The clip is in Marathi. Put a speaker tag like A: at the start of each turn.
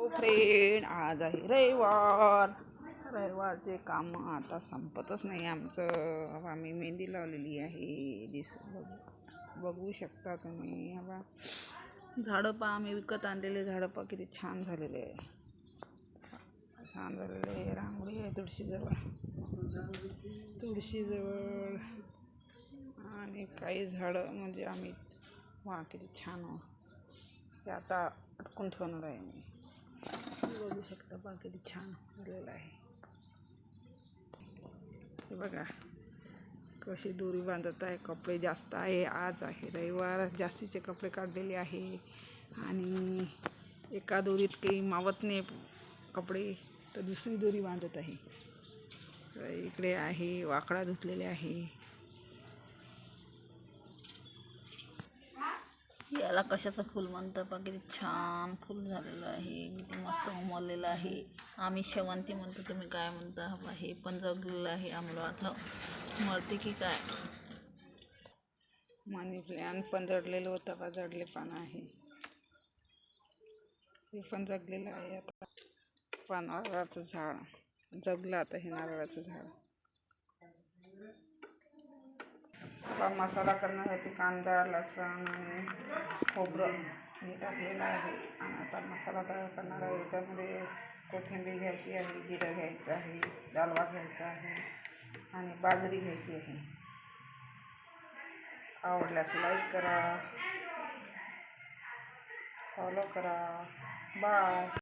A: फ्रेंड आज आहे रविवार. रविवारचे काम आता संपतच नाही आमचं. आम्ही मेहंदी लावलेली आहे. दिस बघू. बघू शकता तुम्ही. हवा. झाडं पहा आम्ही विकत आणलेले झाडं पहा. किती छान झालेले आहे. छान झालेले आहे. रांगोळी आहे तुळशीजवळ. तुळशीजवळ. आणि काही झाडं म्हणजे आम्ही वा किती छान. हो ते आता अटकून ठेवणार आहे मी. बघू शकता बा किती छान झालेलं आहे. हे बघा कशी दोरी बांधत आहे कपडे जास्त आहे आज आहे रविवार जास्तीचे कपडे काढलेले आहे. आणि एका दोरीत काही मावत नाही कपडे तर दुसरी दोरी बांधत आहे. तर इकडे आहे वाकडा धुतलेले आहे. याला कशाचं फूल म्हणतं? पण किती छान फूल झालेलं आहे. किती मस्त उमललेलं आहे. आम्ही शेवंती म्हणतो तुम्ही काय म्हणता? बा हे पण जगलेलं आहे आम्हाला वाटलं. मरते की काय? मनी प्लॅन पण जडलेलं होतं का जडले पानं आहे. हे पण जगलेलं आहे आता. पण नारळाचं झाड. जगलं आता हे नारळाचं झाड. मसाला करण्यासाठी कांदा लसूण आणि खोबरं हे टाकलेलं आहे. आणि आता मसाला तयार करणार आहे. याच्यामध्ये कोथिंबीर घ्यायची आहे जिरं घ्यायचं आहे दालवा घ्यायचा आहे आणि बाजरी घ्यायची आहे. आवडल्यास लाईक करा फॉलो करा. बाय